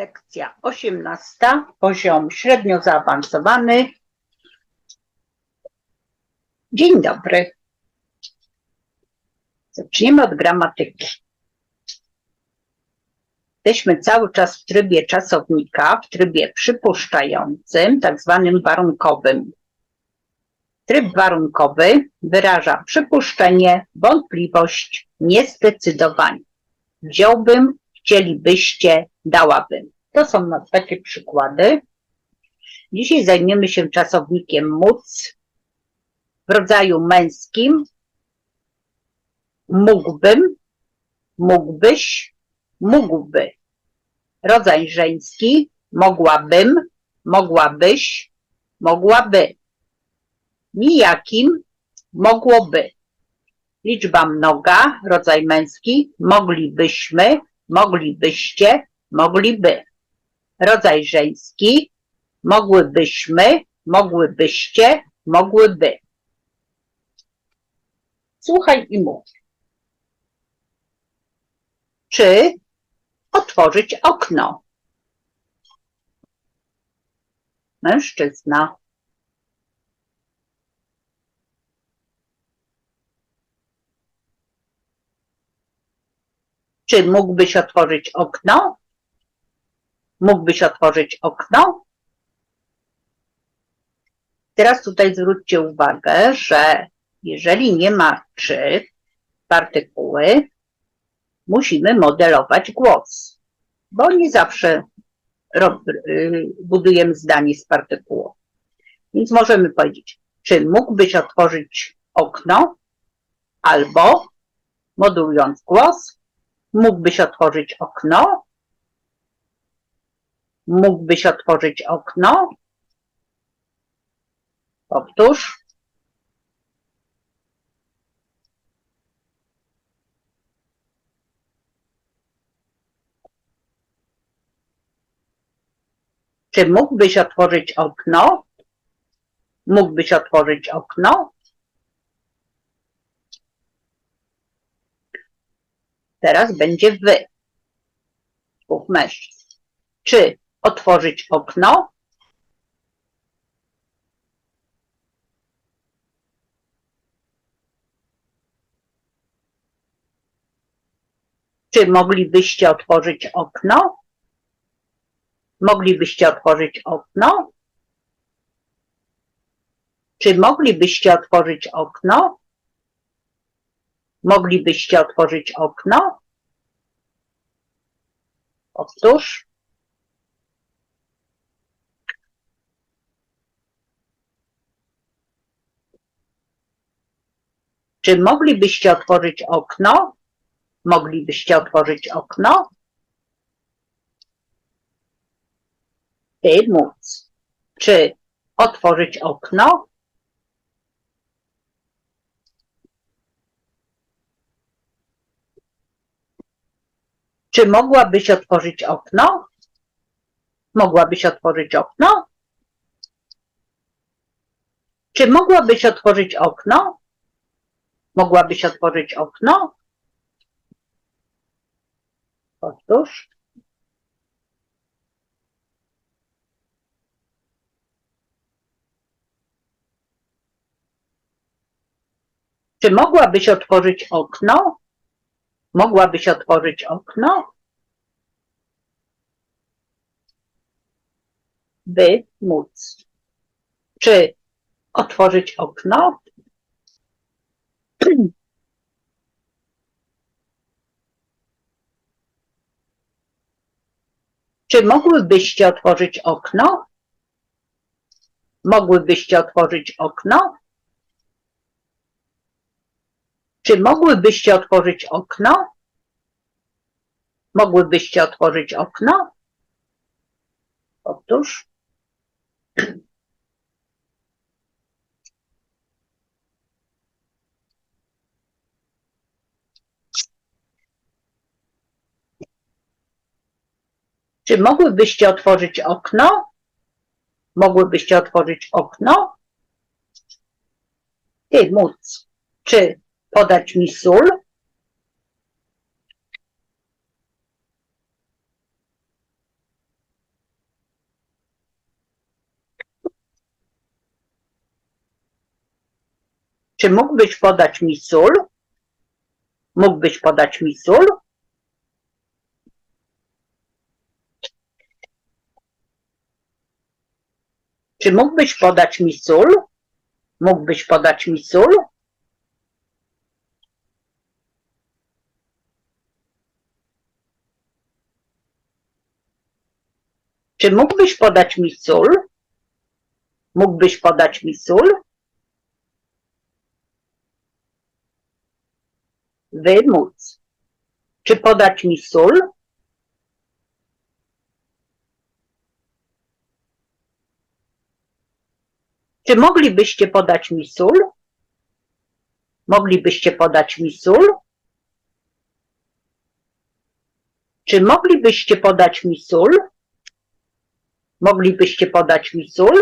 Lekcja 18, poziom średnio zaawansowany. Dzień dobry. Zaczniemy od gramatyki. Jesteśmy cały czas w trybie czasownika, w trybie przypuszczającym, tak zwanym warunkowym. Tryb warunkowy wyraża przypuszczenie, wątpliwość, niezdecydowanie. Wziąłbym, chcielibyście, dałabym. To są takie przykłady. Dzisiaj zajmiemy się czasownikiem móc w rodzaju męskim. Mógłbym, mógłbyś, mógłby. Rodzaj żeński, mogłabym, mogłabyś, mogłaby. Nijakim, mogłoby. Liczba mnoga, rodzaj męski, moglibyśmy, moglibyście, mogliby. Rodzaj żeński, mogłybyśmy, mogłybyście, mogłyby. Słuchaj i mów. Czy otworzyć okno? Mężczyzna. Czy mógłbyś otworzyć okno? Mógłbyś otworzyć okno? Teraz tutaj zwróćcie uwagę, że jeżeli nie ma czy partykuły, musimy modelować głos, bo nie zawsze y, budujemy zdanie z partykułą. Więc możemy powiedzieć, czy mógłbyś otworzyć okno, albo modulując głos, Mógłbyś otworzyć okno? Mógłbyś otworzyć okno? Powtórz. Czy mógłbyś otworzyć okno? Mógłbyś otworzyć okno? Teraz będzie wy. Dwóch mężczyzn. Czy otworzyć okno? Czy moglibyście otworzyć okno? Moglibyście otworzyć okno? Czy moglibyście otworzyć okno? Moglibyście otworzyć okno? Powtórz. Czy moglibyście otworzyć okno? Moglibyście otworzyć okno? Ty móc. Czy otworzyć okno? Czy mogłabyś otworzyć okno? Mogłabyś otworzyć okno? Czy mogłabyś otworzyć okno? Mogłabyś otworzyć okno? Powtórz. Czy mogłabyś otworzyć okno? Mogłabyś otworzyć okno? By móc. Czy otworzyć okno? Czy mogłybyście otworzyć okno? Mogłybyście otworzyć okno? Czy mogłybyście otworzyć okno? Mogłybyście otworzyć okno? Powtórz. Czy mogłybyście otworzyć okno? Mogłybyście otworzyć okno? Ty móc. Czy podać mi sól. Czy mógłbyś podać mi sól? Mógłbyś podać mi sól? Czy mógłbyś podać mi sól? Mógłbyś podać mi sól? Czy mógłbyś podać mi sól? Mógłbyś podać mi sól? Wymóc. Czy podać mi sól? Czy moglibyście podać mi sól? Moglibyście podać mi sól? Czy moglibyście podać mi sól? Moglibyście podać mi sól?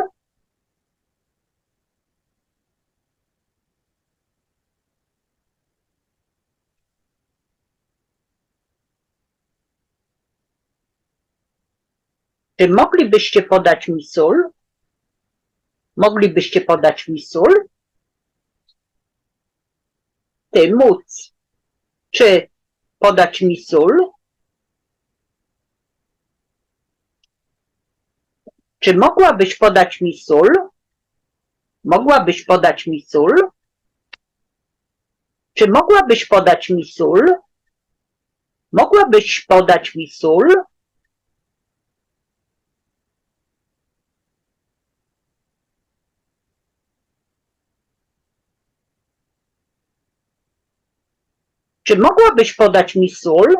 Czy moglibyście podać mi sól? Moglibyście podać mi sól? Ty móc. Czy podać mi sól? Czy mogłabyś podać mi sól? Mogłabyś podać mi sól? Czy mogłabyś podać mi sól? Mogłabyś podać mi sól? Czy mogłabyś podać mi sól?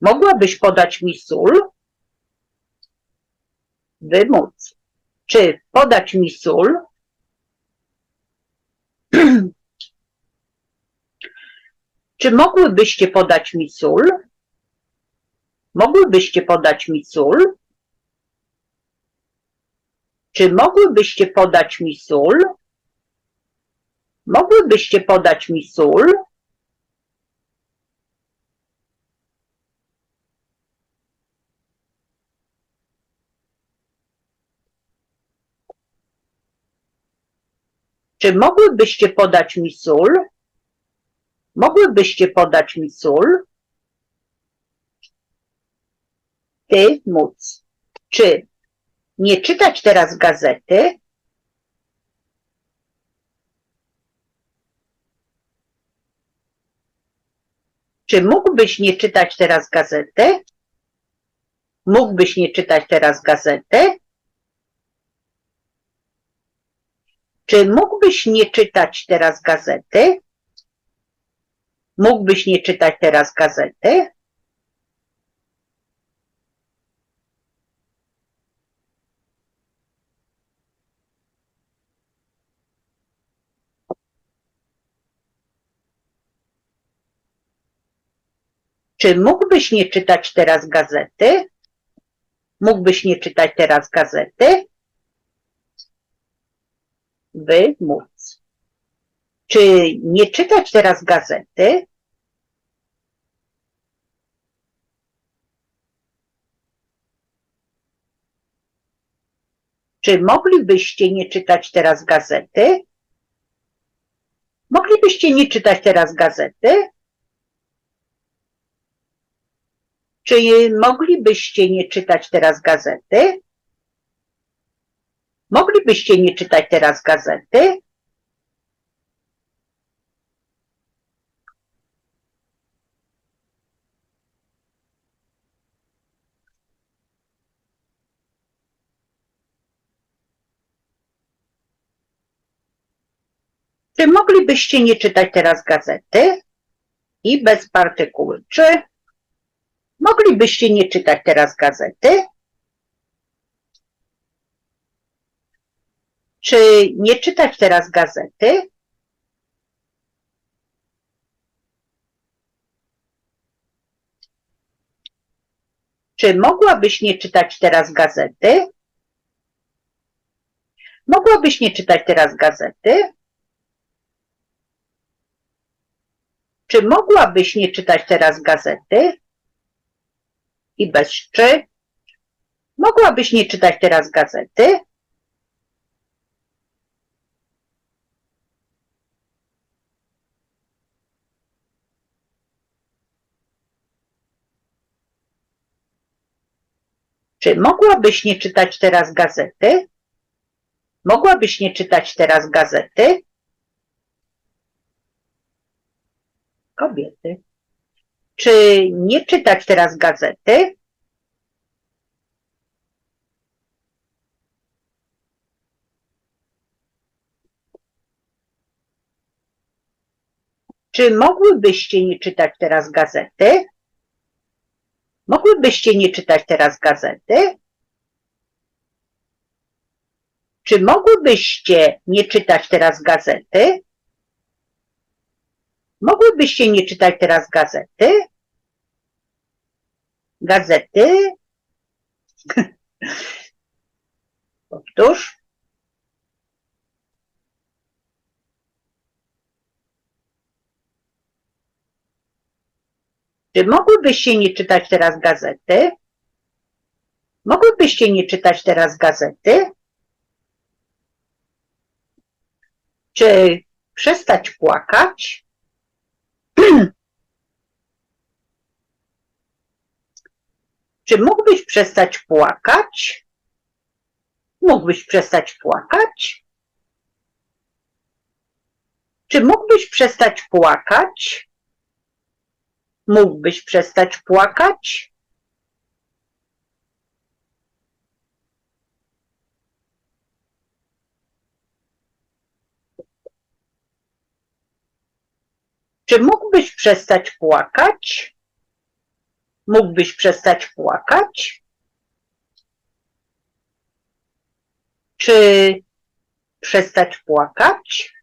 Mogłabyś podać mi sól? Wymóc. Czy podać mi sól? Czy mogłybyście podać mi sól? Mogłybyście podać mi sól? Czy mogłybyście podać mi sól? Mogłybyście podać mi sól? Czy mogłybyście podać mi sól? Mogłybyście podać mi sól? Ty móc. Czy nie czytać teraz gazety? Czy mógłbyś nie czytać teraz gazety? Mógłbyś nie czytać teraz gazety? Czy mógłbyś nie czytać teraz gazety? Mógłbyś nie czytać teraz gazety? Czy mógłbyś nie czytać teraz gazety? Mógłbyś nie czytać teraz gazety? Wymóc. Czy nie czytać teraz gazety? Czy moglibyście nie czytać teraz gazety? Moglibyście nie czytać teraz gazety? Czy moglibyście nie czytać teraz gazety? Moglibyście nie czytać teraz gazety? Czy moglibyście nie czytać teraz gazety? I bez partykuły czy. Moglibyście nie czytać teraz gazety? Czy nie czytać teraz gazety? Czy mogłabyś nie czytać teraz gazety? Mogłabyś nie czytać teraz gazety? Czy mogłabyś nie czytać teraz gazety? I bez czy. Mogłabyś nie czytać teraz gazety? Czy mogłabyś nie czytać teraz gazety? Mogłabyś nie czytać teraz gazety? Kobiety. Czy nie czytać teraz gazety? Czy mogłybyście nie czytać teraz gazety? Mogłybyście nie czytać teraz gazety? Czy mogłybyście nie czytać teraz gazety? Mogłybyście nie czytać teraz gazety? Gazety? Powtórz. Czy mogłybyście nie czytać teraz gazety? Mogłybyście nie czytać teraz gazety? Czy przestać płakać? Czy mógłbyś przestać płakać? Mógłbyś przestać płakać? Czy mógłbyś przestać płakać? Mógłbyś przestać płakać? Czy mógłbyś przestać płakać? Mógłbyś przestać płakać? Czy przestać płakać?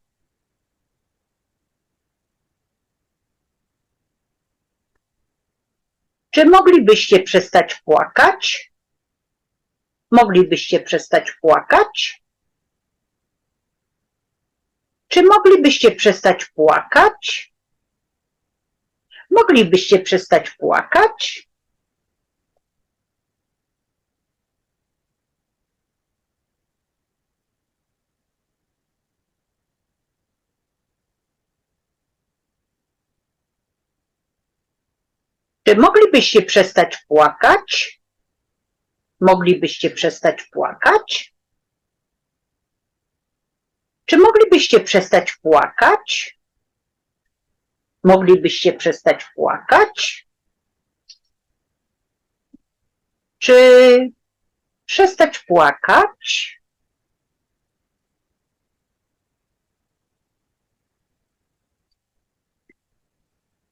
Czy moglibyście przestać płakać? Moglibyście przestać płakać? Czy moglibyście przestać płakać? Moglibyście przestać płakać? Czy moglibyście przestać płakać? Moglibyście przestać płakać? Czy moglibyście przestać płakać? Moglibyście przestać płakać? Czy przestać płakać?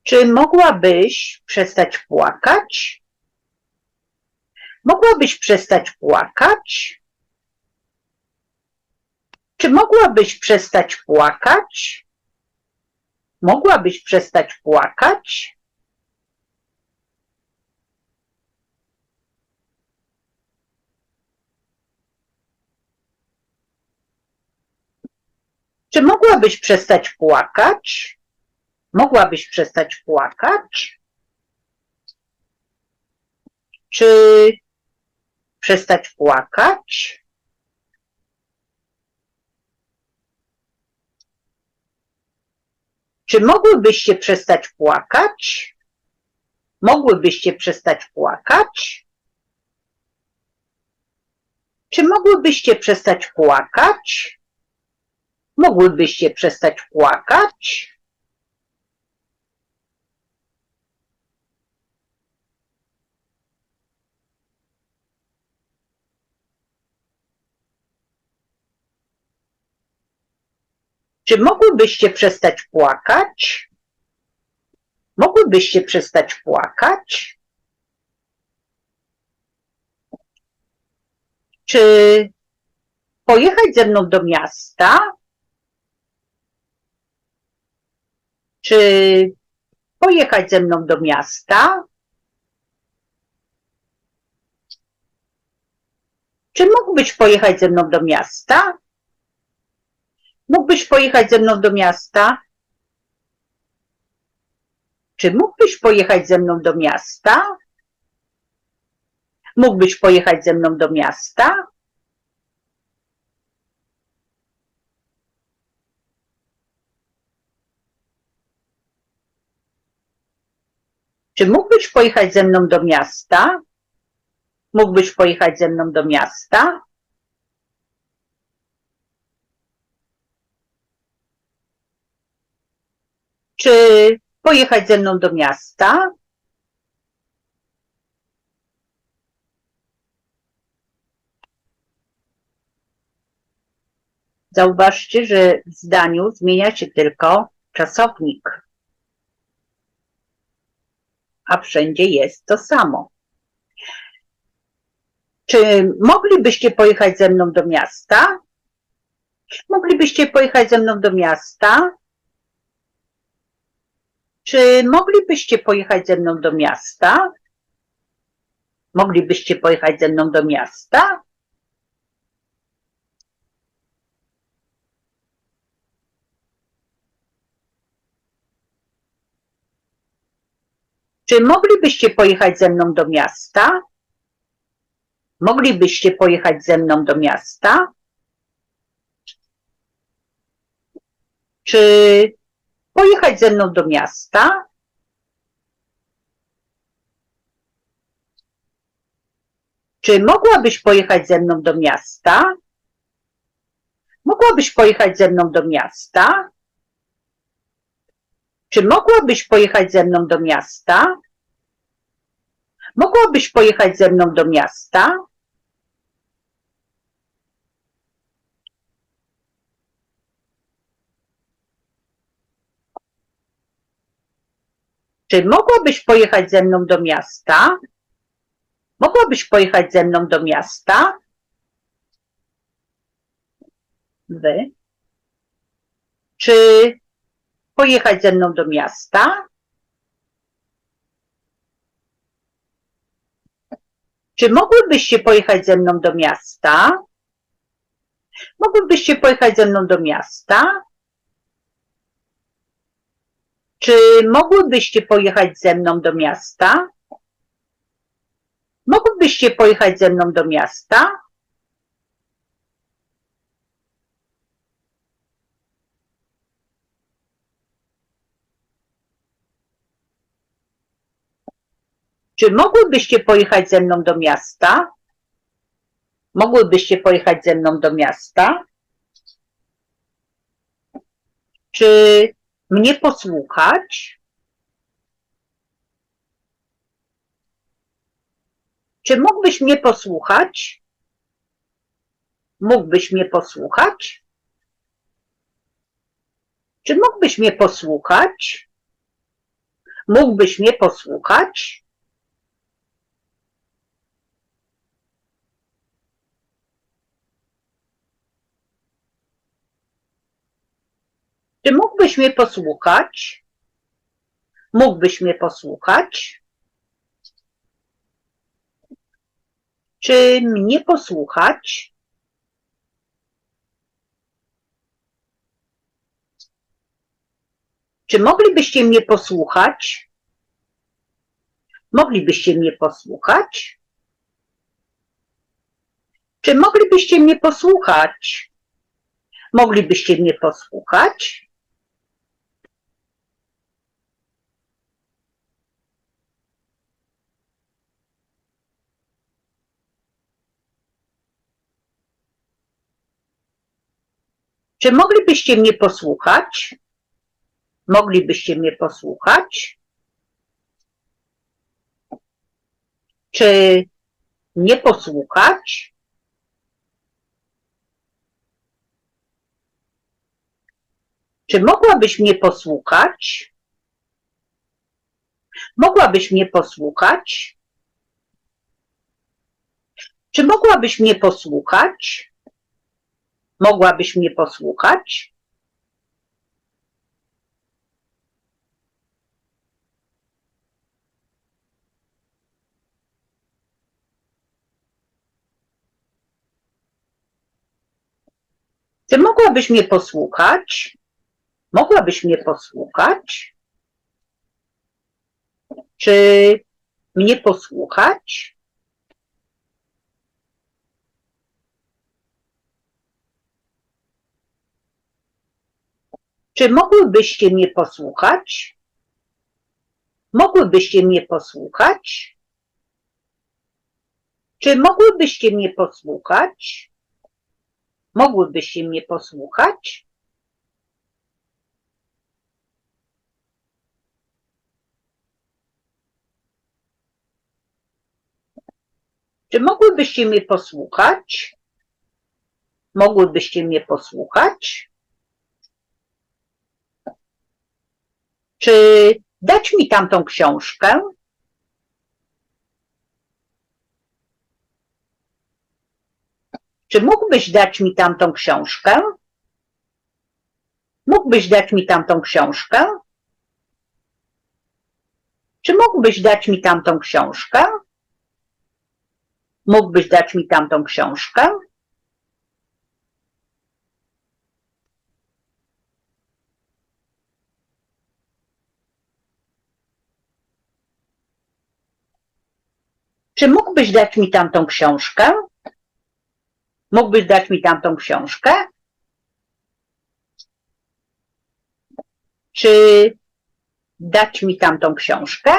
Czy mogłabyś przestać płakać? Mogłabyś przestać płakać? Czy mogłabyś przestać płakać? Mogłabyś przestać płakać? Czy mogłabyś przestać płakać? Mogłabyś przestać płakać? Czy przestać płakać? Czy mogłybyście przestać płakać? Mogłybyście przestać płakać? Czy mogłybyście przestać płakać? Mogłybyście przestać płakać? Czy mogłybyście przestać płakać? Mogłybyście przestać płakać? Czy pojechać ze mną do miasta? Czy pojechać ze mną do miasta? Czy mógłbyś pojechać ze mną do miasta? Mógłbyś pojechać ze mną do miasta? Czy mógłbyś pojechać ze mną do miasta? Mógłbyś pojechać ze mną do miasta? Czy mógłbyś pojechać ze mną do miasta? Mógłbyś pojechać ze mną do miasta? Czy pojechać ze mną do miasta? Zauważcie, że w zdaniu zmienia się tylko czasownik, a wszędzie jest to samo. Czy moglibyście pojechać ze mną do miasta? Moglibyście pojechać ze mną do miasta? Czy moglibyście pojechać ze mną do miasta? Moglibyście pojechać ze mną do miasta? Czy moglibyście pojechać ze mną do miasta? Moglibyście pojechać ze mną do miasta? Czy pojechać ze mną do miasta? Czy mogłabyś pojechać ze mną do miasta? Mogłabyś pojechać ze mną do miasta? Czy mogłabyś pojechać ze mną do miasta? Mogłabyś pojechać ze mną do miasta? Czy mogłabyś pojechać ze mną do miasta? Mogłabyś pojechać ze mną do miasta? Wy. Czy pojechać ze mną do miasta? Czy mogłybyście pojechać ze mną do miasta? Mogłybyście pojechać ze mną do miasta? Czy mogłybyście pojechać ze mną do miasta? Mogłybyście pojechać ze mną do miasta? Czy mogłybyście pojechać ze mną do miasta? Mogłybyście pojechać ze mną do miasta? Czy mnie posłuchać? Czy mógłbyś mnie posłuchać? Mógłbyś mnie posłuchać? Czy mógłbyś mnie posłuchać? Mógłbyś mnie posłuchać? Czy mógłbyś mnie posłuchać? Mógłbyś mnie posłuchać? Czy mnie posłuchać? Czy moglibyście mnie posłuchać? Moglibyście mnie posłuchać? Czy moglibyście mnie posłuchać? Moglibyście mnie posłuchać? Czy moglibyście mnie posłuchać? Moglibyście mnie posłuchać? Czy nie posłuchać? Czy mogłabyś mnie posłuchać? Mogłabyś mnie posłuchać? Czy mogłabyś mnie posłuchać? Mogłabyś mnie posłuchać? Czy mogłabyś mnie posłuchać? Mogłabyś mnie posłuchać? Czy mnie posłuchać? Czy mogłybyście mnie posłuchać? Mogłybyście mnie posłuchać? Czy mogłybyście mnie posłuchać? Mogłybyście mnie posłuchać? Czy mogłybyście mnie posłuchać? Mogłybyście mnie posłuchać? Czy dać mi tamtą książkę? Czy mógłbyś dać mi tamtą książkę? Mógłbyś dać mi tamtą książkę? Czy mógłbyś dać mi tamtą książkę? Mógłbyś dać mi tamtą książkę? Czy mógłbyś dać mi tamtą książkę? Mógłbyś dać mi tamtą książkę? Czy dać mi tamtą książkę?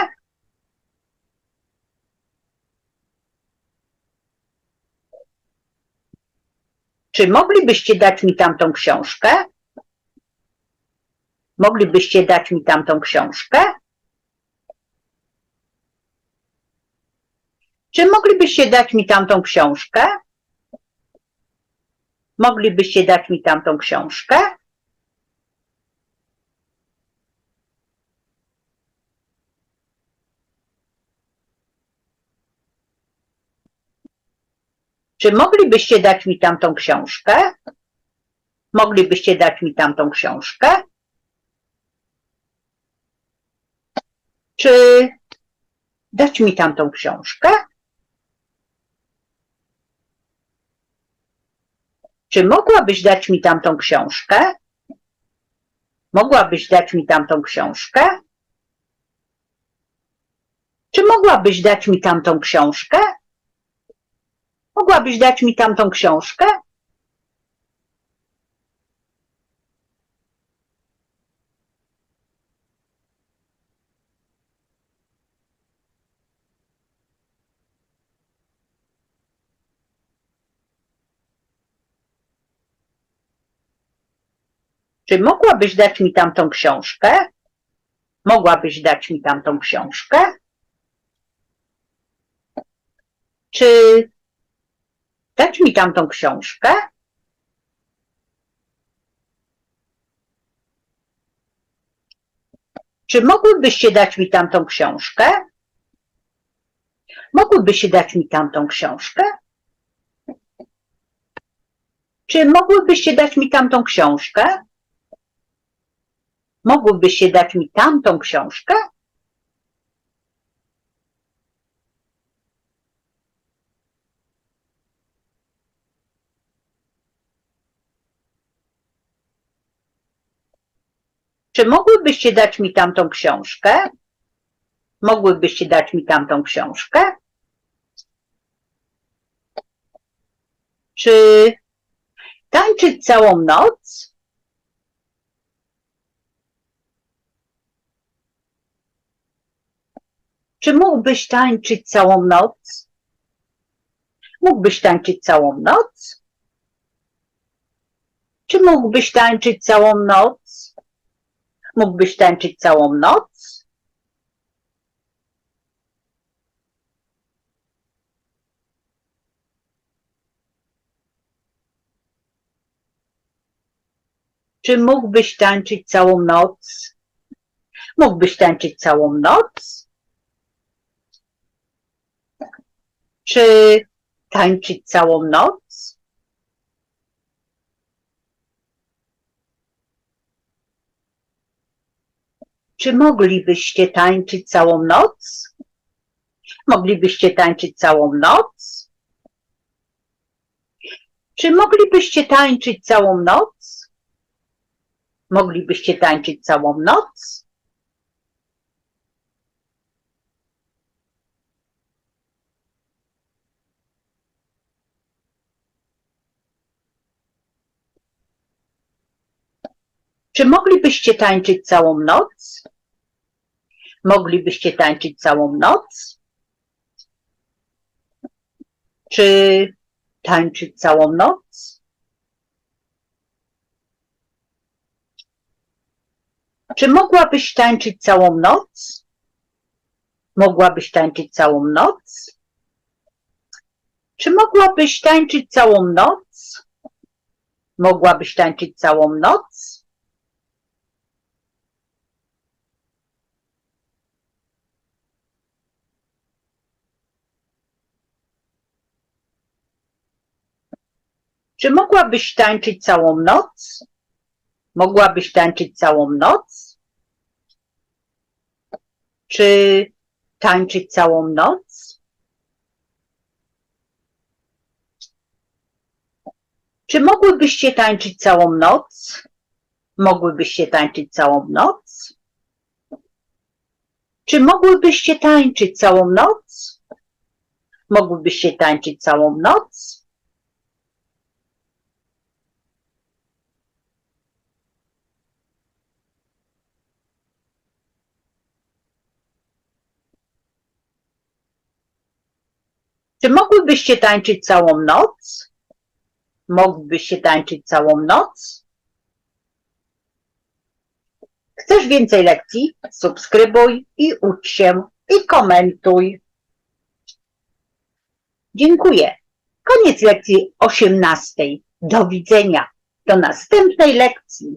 Czy moglibyście dać mi tamtą książkę? Moglibyście dać mi tamtą książkę? Czy moglibyście dać mi tamtą książkę? Moglibyście dać mi tamtą książkę? Czy moglibyście dać mi tamtą książkę? Moglibyście dać mi tamtą książkę? Czy dać mi tamtą książkę? Czy mogłabyś dać mi tamtą książkę? Mogłabyś dać mi tamtą książkę? Czy mogłabyś dać mi tamtą książkę? Mogłabyś dać mi tamtą książkę? Czy mogłabyś dać mi tamtą książkę? Mogłabyś dać mi tamtą książkę? Czy dać mi tamtą książkę? Czy mogłybyście dać mi tamtą książkę? Mogłybyście dać mi tamtą książkę? Czy mogłybyście dać mi tamtą książkę? Mogłybyście dać mi tamtą książkę? Czy mogłybyście dać mi tamtą książkę? Mogłybyście dać mi tamtą książkę? Czy tańczyć całą noc? Czy mógłbyś tańczyć całą noc? Mógłbyś tańczyć całą noc? Czy mógłbyś tańczyć całą noc? Mógłbyś tańczyć całą noc? Czy mógłbyś tańczyć całą noc? Mógłbyś tańczyć całą noc? Czy tańczyć całą noc? Czy moglibyście tańczyć całą noc? Moglibyście tańczyć całą noc? Czy moglibyście tańczyć całą noc? Moglibyście tańczyć całą noc? Czy moglibyście tańczyć całą noc? Moglibyście tańczyć całą noc? Czy tańczyć całą noc? Czy mogłabyś tańczyć całą noc? Mogłabyś tańczyć całą noc? Czy mogłabyś tańczyć całą noc? Mogłabyś tańczyć całą noc? Czy mogłabyś tańczyć całą noc? Mogłabyś tańczyć całą noc? Czy tańczyć całą noc? Czy mogłybyście tańczyć całą noc? Mogłybyście tańczyć całą noc? Czy mogłybyście tańczyć całą noc? Mogłybyście tańczyć całą noc? Czy mogłybyście tańczyć całą noc? Mógłbyście tańczyć całą noc? Chcesz więcej lekcji? Subskrybuj i ucz się i komentuj. Dziękuję. Koniec lekcji osiemnastej. Do widzenia. Do następnej lekcji.